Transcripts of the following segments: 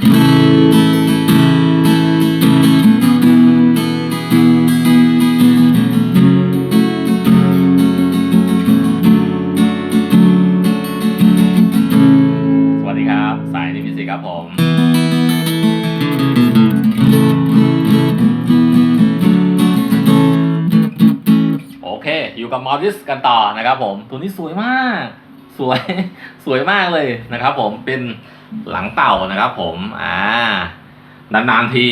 สวัสดีครับ สายนิมิสิครับผมโอเค อยู่กับมอริสกันต่อนะครับผม ตัวนี้สวยมาก สวย สวยมากเลยนะครับผม เป็น หลังเต่านะครับผมอ่านานๆที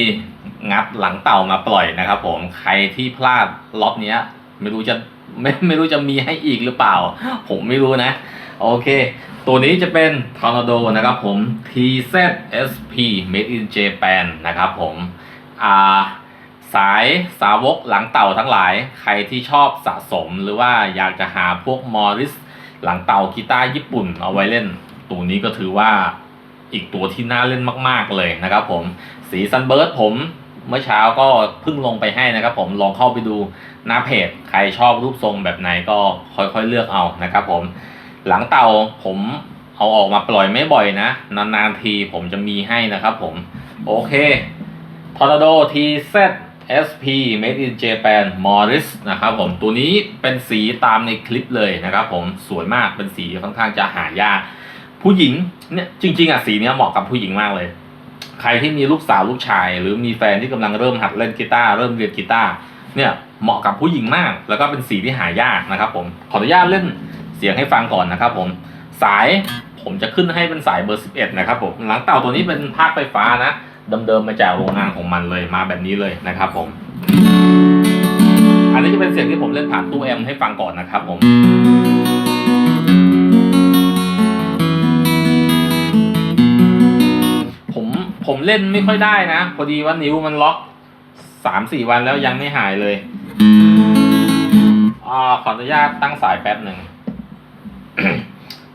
งัดหลังเต่ามาปล่อยนะครับผมใครที่พลาดล็อตเนี้ย ไม่รู้จะไม่ไม่รู้จะมีให้อีกหรือเปล่า ผมไม่รู้นะ โอเค ตัวนี้จะเป็น Tornado นะครับผม TZSP Made in Japan นะครับผมอ่าสายสาวกหลังเต่าทั้งหลาย ใครที่ชอบสะสมหรือว่าอยากจะหาพวกมอริสหลังเต่ากีตาร์ญี่ปุ่นเอาไว้เล่น ตัวนี้ก็ถือว่า อีกตัวที่น่าเล่นมาก ๆ เลยนะครับผมสีซันเบิร์ดผมเมื่อเช้าก็เพิ่งลงไปให้นะครับผมลองเข้าไปดูหน้าเพจ ใครชอบรูปทรงแบบไหนก็ค่อยๆเลือกเอานะครับผมหลังเต่าผมเอาออกมาปล่อยไม่บ่อยนะ นานๆทีผมจะมีให้นะครับผม โอเค Tornado TZ SP Made in Japan Morris นะครับผมตัวนี้เป็นสีตามในคลิปเลยนะครับผมสวยมากเป็นสีค่อนข้างจะหายาก ผู้หญิงเนี่ยจริง ๆอะสีเนี้ยเหมาะกับผู้หญิงมากเลย ใครที่มีลูกสาวลูกชาย หรือมีแฟนที่กำลังเริ่มหัดเล่นกีตาร์เริ่มเรียนกีตาร์เนี่ยเหมาะกับผู้หญิงมาก แล้วก็เป็นสีที่หายากนะครับ ผมขออนุญาตเล่นเสียงให้ฟังก่อนนะครับ ผมสายผมจะขึ้นให้เป็นสายเบอร์ 11 นะครับผมหลังเต่าตัวนี้เป็นภาคไฟฟ้านะเดิมๆมาจากโรงงานของมันเลยมาแบบนี้เลยนะครับผม อันนี้จะเป็นเสียงที่ผมเล่นผ่านตู้แอมให้ฟังก่อนนะครับผม เล่นไม่ค่อยได้นะ พอดีว่านิ้วมันล็อกสามสี่วันแล้วยังไม่หายเลยอ่าขออนุญาตตั้งสายแป๊บหนึ่ง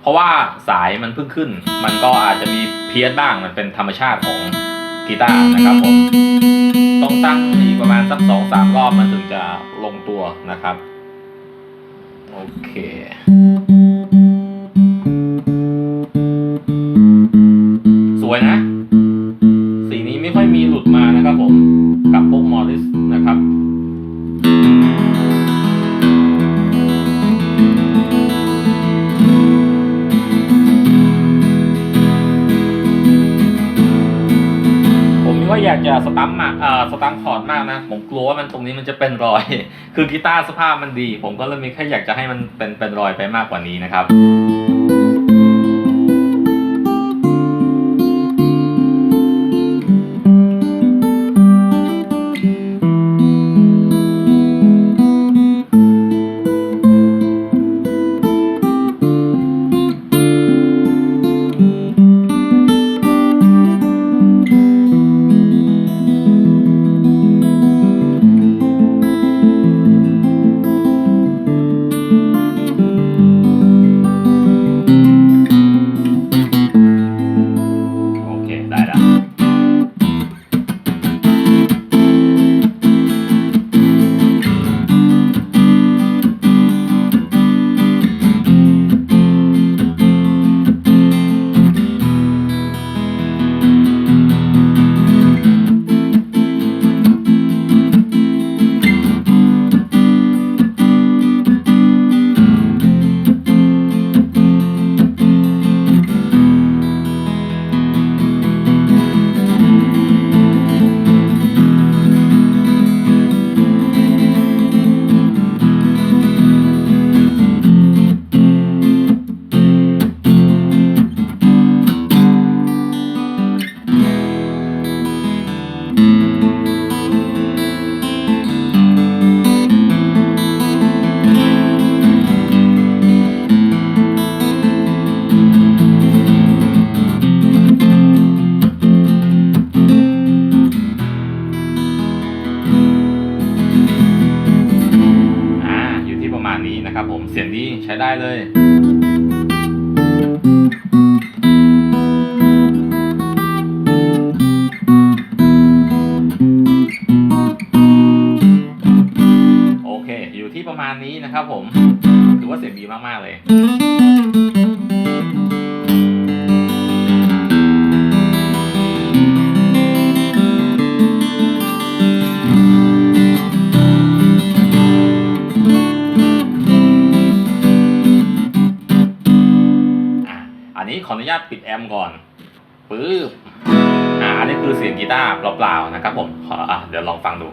เพราะว่าสายมันเพิ่งขึ้น มันก็อาจจะมีเพี้ยนบ้างมันเป็นธรรมชาติของกีตาร์นะครับผม ต้องตั้งอีกประมาณสักสองสามรอบมันถึงจะลงตัวนะครับ โอเคสวยนะ นะครับผมกับพวกมอริสนะครับผมก็อยากจะสตัมมากเอ่อสตัมคอร์ดมากนะ ผมกลัวว่ามันตรงนี้มันจะเป็นรอย คือกีตาร์สภาพมันดี ผมก็เลยมีแค่อยากจะให้มันเป็นเป็นรอยไปมากกว่านี้นะครับ เลยโอเค อยู่ที่ประมาณนี้นะครับผม ถือว่าเสียงดีมาก ๆ เลย ก่อนปึ๊บอ่าอันนี้คือเสียงกีตาร์เปล่าๆนะครับผมขออะเดี๋ยวลองฟังดู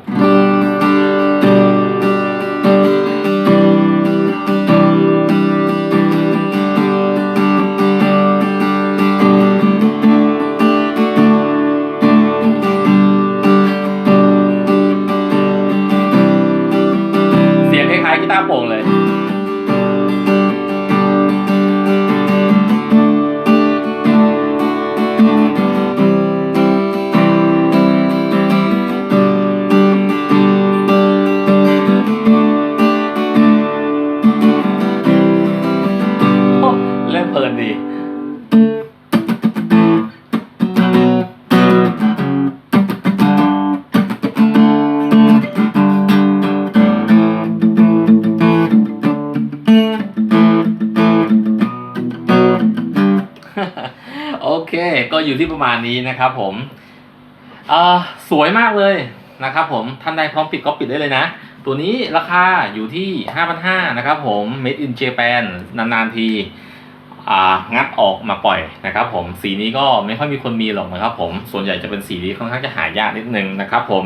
อยู่ที่ประมาณนี้นะครับผมอ่าสวยมากเลยนะครับผมท่านใดพร้อมปิดก็ปิดได้เลยนะ ตัวนี้ราคาอยู่ที่ 5,500นะครับผม made in Japan นานๆทีอ่างัดออกมาปล่อยนะครับผมสีนี้ก็ไม่ค่อยมีคนมีหรอกนะครับผมส่วนใหญ่จะเป็นสีที่ค่อนข้างจะหายากนิดนึงนะครับผม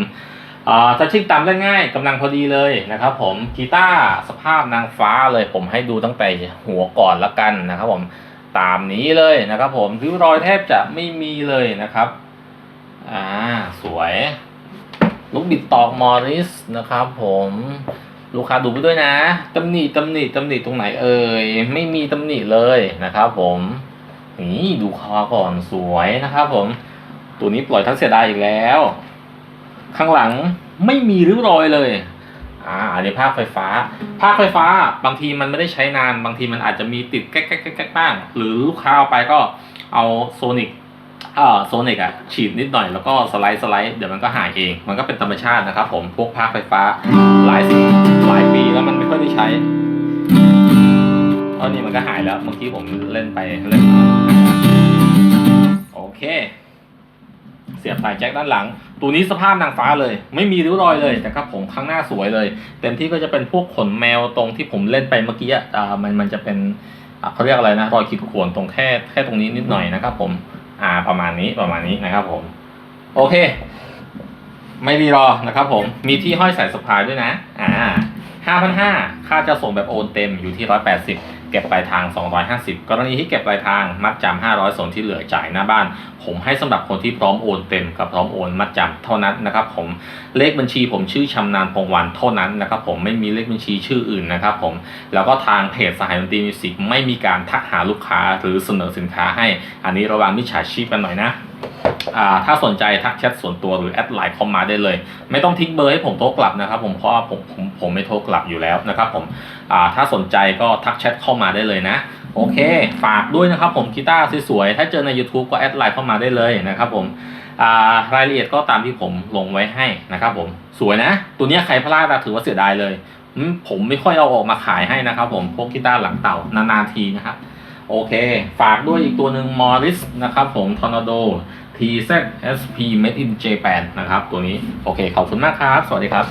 อ่าถ้าชิ่งตามได้ง่ายกำลังพอดีเลยนะครับผมกีตาร์สภาพนางฟ้าเลยผมให้ดูตั้งแต่หัวก่อนละกันนะครับผม ตามนี้เลยนะครับ ผมริ้วรอยแทบจะไม่มีเลยนะครับ อ่า สวย ลูกบิดตอกมอริสนะครับ ผมลูกค้าดูไปด้วยนะตำหนิตำหนิตำหนิตรงไหนเอ่ยไม่มีตำหนิเลยนะครับ ผมนี่ดูคอก่อนสวยนะครับ ผม ตัวนี้ปล่อยทั้งเสียดายอีกแล้ว ข้างหลังไม่มีริ้วรอยเลย อ่าอันนี้ภาคไฟฟ้า ภาคไฟฟ้าบางทีมันไม่ได้ใช้นานบางทีมันอาจจะมีติดแก๊กแก๊กแก๊กแก๊กบ้าง หรือลูกค้าเอาไปก็เอาโซนิกอ่าโซนิกอะฉีดนิดหน่อยแล้วก็สไลด์สไลด์เดี๋ยวมันก็หายเอง มันก็เป็นธรรมชาตินะครับผมพวกภาคไฟฟ้าหลายสิบหลายปีแล้วมันไม่ค่อยได้ใช้ตอนนี้มันก็หายแล้วเมื่อกี้ผมเล่นไปเล่น สียบสายแจ็คด้านหลัง ตัวนี้สภาพนางฟ้าเลย ไม่มีริ้วรอยเลยแต่ครับผมข้างหน้าสวยเลย เต็มที่ก็จะเป็นพวกขนแมวตรงที่ผมเล่นไปเมื่อกี้อ่ามันมันจะเป็นอะเขาเรียกอะไรนะรอยขีดข่วนตรงแค่แค่ตรงนี้นิดหน่อยนะครับผมอ่าประมาณนี้ประมาณนี้นะครับผม โอเค ไม่รีรอนะครับผมมีที่ห้อยสายสะพายด้วยนะ อ่าห้าพันห้าค่าจะส่งแบบโอนเต็มอยู่ที่ร้อยแปดสิบ เก็บปลายทาง 250 กรณีที่เก็บปลายทางมัดจำ500 ส่วนที่เหลือจ่ายหน้าบ้าน ผมให้สำหรับคนที่พร้อมโอนเต็มกับพร้อมโอนมัดจำเท่านั้นนะครับผมเลขบัญชีผมชื่อชำนาญพงวันเท่านั้นนะครับผมไม่มีเลขบัญชีชื่ออื่นนะครับผมแล้วก็ทางเพจสหายดนตรีมิวสิกไม่มีการทักหาลูกค้าหรือเสนอสินค้าให้ อันนี้ระวังมิจฉาชีพกันหน่อยนะ ถ้าสนใจทักแชทส่วนตัวหรือแอดไลน์เข้ามาได้เลย ไม่ต้องทิ้งเบอร์ให้ผมโทรกลับนะครับผมเพราะผมผมผมไม่โทรกลับอยู่แล้วนะครับผมอ่าถ้าสนใจก็ทักแชทเข้ามาได้เลยนะโอเค ฝากด้วยนะครับผมกีตาร์สวยๆ ถ้าเจอใน YouTube ก็แอดไลน์เข้ามาได้เลยนะครับผมอ่ารายละเอียดก็ตามที่ผมลงไว้ให้นะครับผมสวยนะ ตัวนี้ใครพลาดถือว่าเสียดายเลย ผมไม่ค่อยเอาออกมาขายให้นะครับผมพวกกีตาร์หลังเต่านานๆทีนะครับโอเค ฝากด้วยอีกตัวหนึ่ง Morris นะครับผม Tornado TZSP Made in Japan นะครับ ตัวนี้ โอเค ขอบคุณมากครับ สวัสดีครับ